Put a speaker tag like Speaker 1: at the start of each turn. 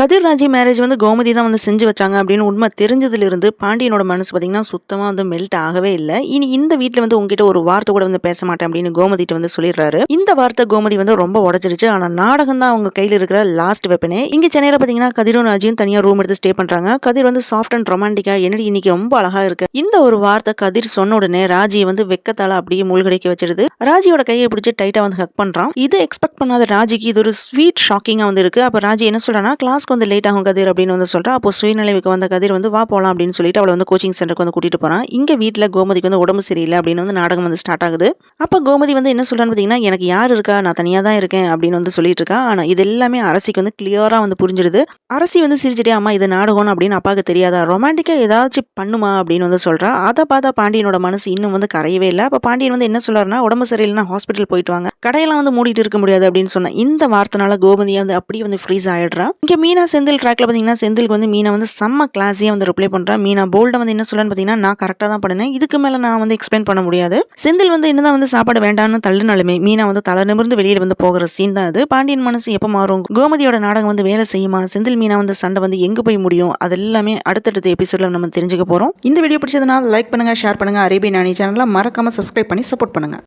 Speaker 1: கதிர் Raji marriage வந்து கோமதி தான் வந்து செஞ்சு வச்சாங்க அப்படின்னு உண்மை தெரிஞ்சதுலேருந்து பாண்டியனோட மனசு பார்த்தீங்கன்னா சுத்தமாக வந்து மெல்ட் ஆகவே இல்லை. இனி இந்த வீட்டில் வந்து உங்ககிட்ட ஒரு வார்த்தை கூட வந்து பேச மாட்டேன் அப்படின்னு கோமதிட்டு வந்து சொல்லிடுறாரு. இந்த வார்த்தை கோமதி வந்து ரொம்ப உடச்சிருச்சு ஆனால் நாடகம் தான் அவங்க கையில் இருக்கிற லாஸ்ட் வெப்பனே இங்கே சென்னையில் பார்த்தீங்கன்னா கதிரும் ராஜியும் தனியாக ரூம் எடுத்து ஸ்டே பண்ணுறாங்க கதிர் வந்து சாஃப்ட் அண்ட் ரொமான்டிக்காக என்னடி இன்னைக்கு ரொம்ப அழகாக இருக்கு. இந்த ஒரு வார்த்தை கதிர் சொன்ன உடனே ராஜியை வந்து வெக்கத்தால் அப்படியே மூழ்கடிக்க வச்சிருது. ராஜியோட கையை பிடிச்சி டைட்டாக வந்து ஹக் பண்ணுறான் இது எக்ஸ்பெக்ட் பண்ணாத ராஜிக்கு இது ஒரு ஸ்வீட் ஷாக்கிங்காக வந்து இருக்கு. அப்போ ராஜி என்ன சொல்றான்னா கிளாஸ்க்கு வந்து லேட் ஆகும் கதிர் அப்படின்னு வந்து சொல்கிறா அப்போ சுயநிலைவுக்கு வந்த கதிர் வந்து வா போகலாம் அப்படின்னு சொல்லிட்டு அவளை வந்து கோச்சிங் சென்டருக்கு வந்து கூட்டிட்டு போகிறான் இங்கே வீட்டில் கோமதிக்கு வந்து உடம்பு சரியில்லை அப்படின்னு வந்து நாடகம் வந்து ஸ்டார்ட் ஆகுது. அப்போ கோமதி வந்து என்ன சொல்கிறான்னு பார்த்தீங்கன்னா எனக்கு யார் இருக்கா? நான் தனியாக தான் இருக்கேன் அப்படின்னு வந்து சொல்லிட்டு இருக்கா. ஆனால் இது எல்லாமே அரசிக்கு வந்து கிளியராக வந்து புரிஞ்சிருது. அரசி வந்து சிரிச்சிட்டே அம்மா இது நாடகம் அப்படின்னு அப்பாவுக்கு தெரியாதா? ரொமான்டிக்காக ஏதாச்சும் பண்ணுமா அப்படின்னு வந்து சொல்கிறா அதை பார்த்தா பாண்டியனோட மனசு இன்னும் வந்து கரையவே இல்லை. அப்போ பாண்டியன் வந்து என்ன சொல்கிறாருன்னா உடம்பு சரியில்லைனா ஹாஸ்பிட்டல் போயிட்டு வாங்க. கடையெல்லாம் வந்து மூடிட்டு இருக்க முடியாது அப்படின்னு சொன்ன இந்த வார்த்தைனால கோமதியா வந்து அப்படியே வந்து ஃப்ரீஸ் ஆயிடுறா. இங்கே மீனா மீனா செந்தில் ட்ராக்ல பார்த்தீங்கன்னா செந்திலுக்கு வந்து மீனா வந்து செம்ம கிளாஸியாக வந்து ரிப்ளை பண்றா. மீனா போல்டை வந்து என்ன சொல்லன்னு பார்த்தீங்கன்னா நான் கரெக்டாக தான் பண்ணேன் இதுக்கு மேலே நான் வந்து எக்ஸ்பிளைன் பண்ண முடியாது. செந்தில் வந்து என்னதான் வந்து சாப்பாடு வேண்டாம்னு தள்ளுனாலுமே மீனா வந்து தலை நிமிர்ந்து வெளியில் வந்து போகிற சீன் தான் அது. பாண்டியன் மனசு எப்போ மாறும்? கோமதியோட நாடகம் வந்து வேலை செய்யுமா? செந்தில் மீனா வந்து சண்டை வந்து எங்கே போய் முடியும்? அது எல்லாமே அடுத்தடுத்த எபிசோட்ல நம்ம தெரிஞ்சுக்க போகிறோம் இந்த வீடியோ பிடிச்சதுனால லைக் பண்ணுங்க ஷேர் பண்ணுங்க. அரேபியன் அணி சேனலில் மறக்காமல் சப்ஸ்கிரைப் பண்ணி சப்போர்ட் பண்ணுங்க.